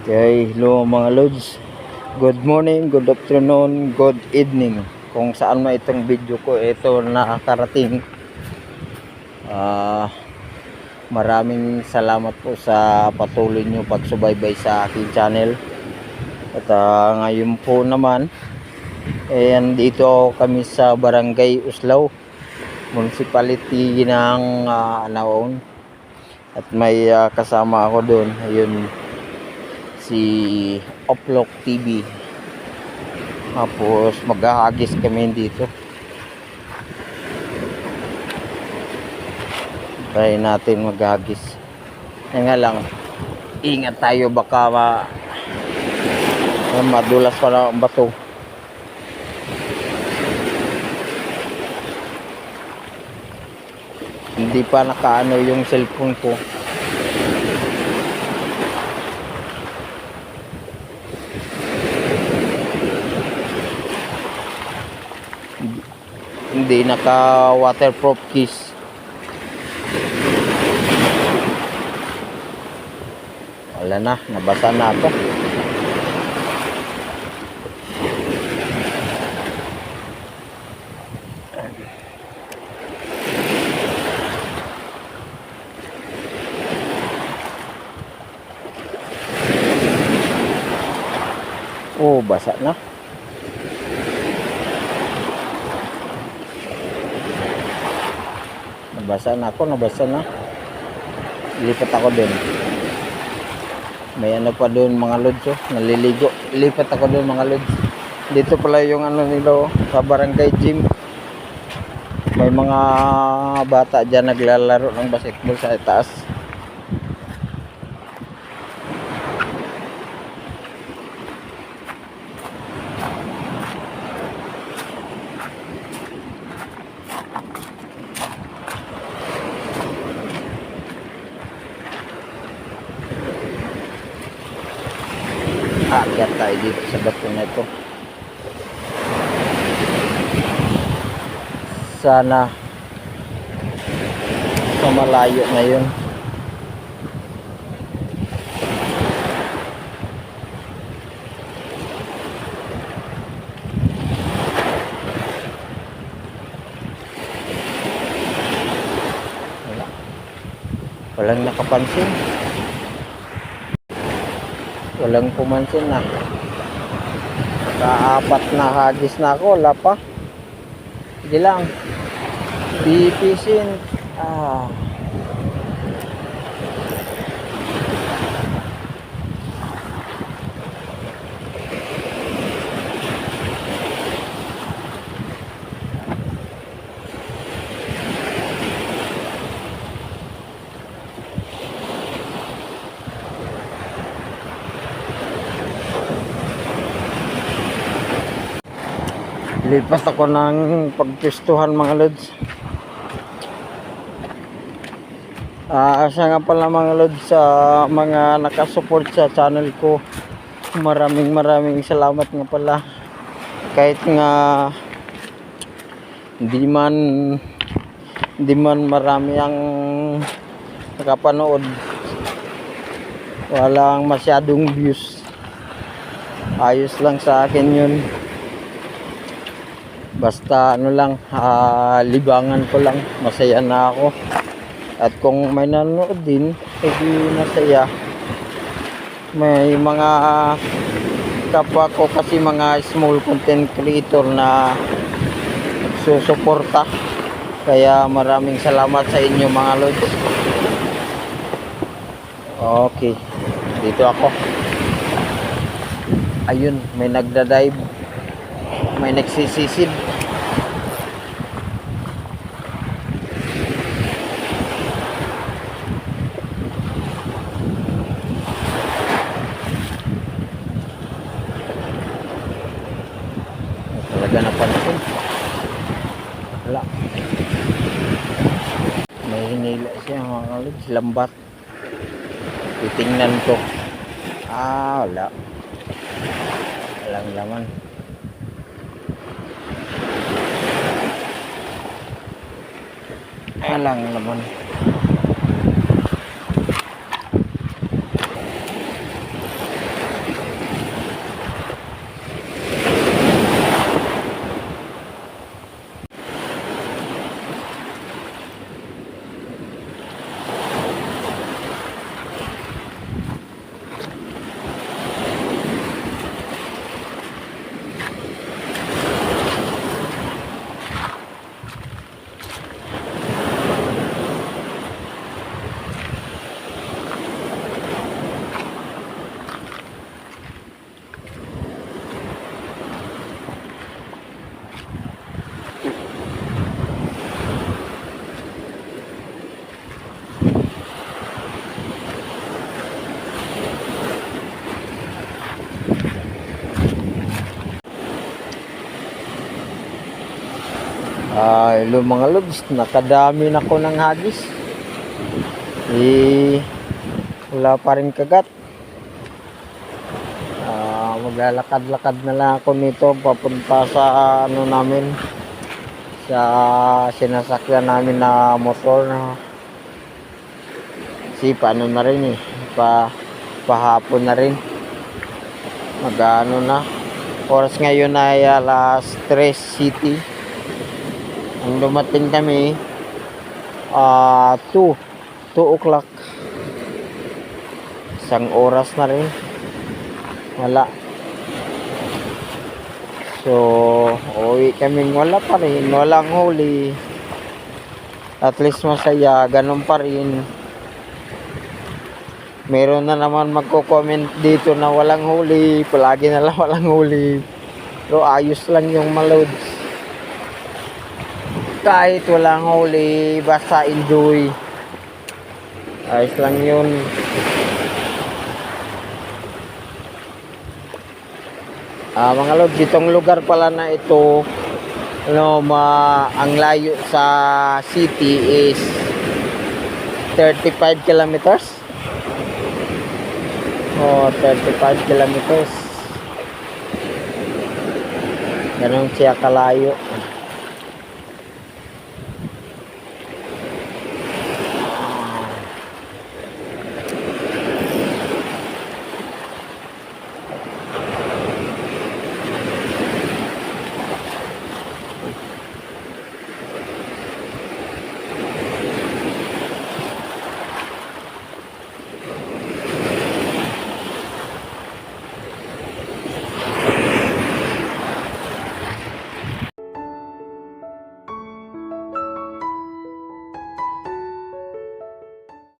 Okay, hello mga lods. Good morning, good afternoon, good evening. Kung saan man itong video ko, ito nakakarating. Ah, maraming salamat po sa patuloy nyo pagsubaybay sa aking channel. At ah, ngayon po naman, eh, dito kami sa Barangay Uslaw, Municipality ng uh, Anaon. At may ah, kasama ako doon. Ayun, si Oplok TV. Tapos maghahagis kami dito. Try natin maghagis. Yan nga lang, ingat tayo baka ma madulas pa ang bato. Hindi pa nakaano yung cellphone ko. Hindi naka waterproof keys wala na nabasa na ako. Oh basa na Nabasa na ako, nabasa na. Lipat ako din. May ano pa doon mga lods oh, naliligo. Lipat ako doon mga lods. Dito pala yung ano nila oh, sa barangay gym. May mga bata dyan naglalaro ng basketball sa taas. Aakyat tayo dito sa bato na ito. Sana sa malayo na yun. Wala. Walang nakapansin. Walang pumansin na. Kaapat na hagis na ako, wala pa. Sige lang. Bipisin. Ah. Lipas ako ng pagpistuhan mga lods. Ah, siya nga pala mga lods sa mga nakasupport sa channel ko. Maraming maraming salamat nga pala. Kahit nga hindi man hindi man marami ang nakapanood. Walang masyadong views. Ayos lang sa akin yun basta ano lang ah, libangan ko lang. Masaya na ako. At kung may nanonood din edi masaya. May mga kapwa ko kasi mga small content creator na susuporta kaya maraming salamat sa inyo mga lods. Okay. Dito ako. Ayun may nagda-dive may nagsisisid. Talaga napansin wala. May hinila siya mga kalods lambat. Titingnan ko. Ah wala. Walang laman walang laman Ah, hello mga lods, nakadami na ko ng hagis. Eh, wala pa rin kagat. Ah, maglalakad-lakad na lang ako nito papunta sa ano namin sa sinasakyan namin na motor na si paano na rin eh. Pa pahapon na rin. Magano na. Oras ngayon ay alas 3 city ang dumating kami ah 2 2 o'clock. Isang oras na rin. Wala. So uwi kaming wala pa rin. Walang huli. At least masaya. Ganun pa rin. Meron na naman magko-comment dito na walang huli. Palagi na lang walang huli. Pero ayos lang yung maloads kahit walang huli basta enjoy. Ayos lang yun. Ah mga lod ditong lugar pala na ito ano ma ang layo sa city is 35 kilometers. Oh 35 kilometers. Ganun siya kalayo